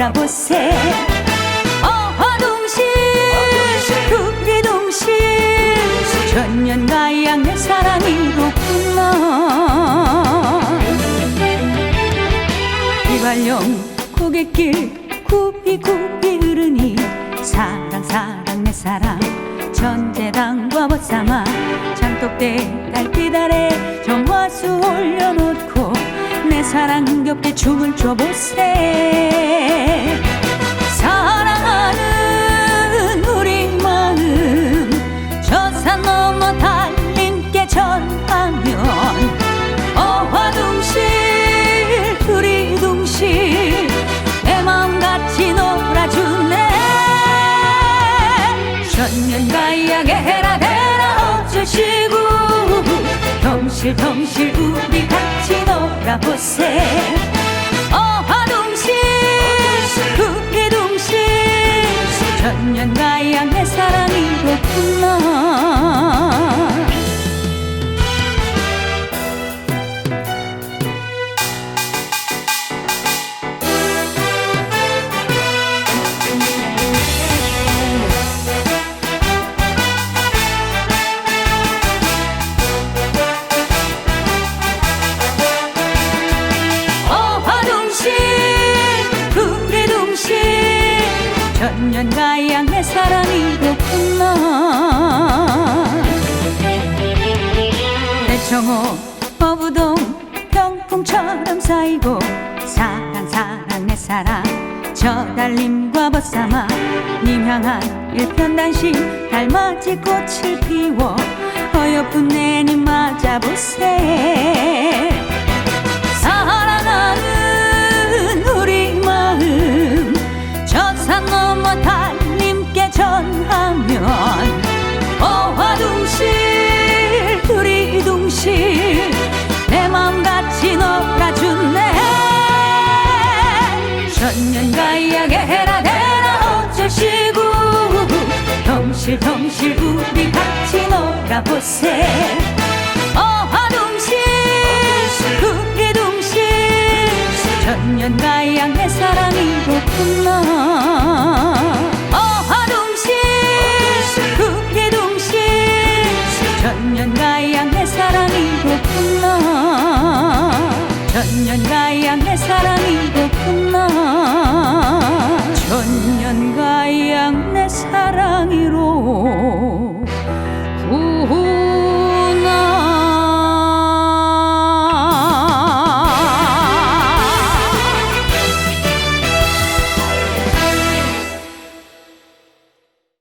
놀아보세. 어화동실 구리동실. 천년가양 내 사랑이로구나 이발용 고갯길 굽이 굽이 흐르니 사랑 사랑 내 사랑. 전재랑과 벗삼아 장독대 달빛 아래 정화수 올려놓고 내 사랑 흥겹게 춤을 춰보세 사랑하는 우리 마음 저산 넘어 달님께 전하면 어화둥실 두리둥실 내 마음 같이 놀아주네 천년가야게 해라 대라 어쩌시고? 덩실덩실 우리 같이 놀아보세. 어화 천년가야 내 사랑이로구나 천년가양 내 사랑이로구나. 대청호 어부동 병풍처럼 쌓이고 사랑 사랑 내 사랑 저 달림과 벗삼아 님 향한 일편단심 달맞이 꽃을 피워 어여쁜 내님 맞아보세 놀아보세 어화둥실 구리둥실. 천년가양 내 사랑이로구나. 어화둥실 구리둥실. 천년가양 내 사랑이로구나. 천년가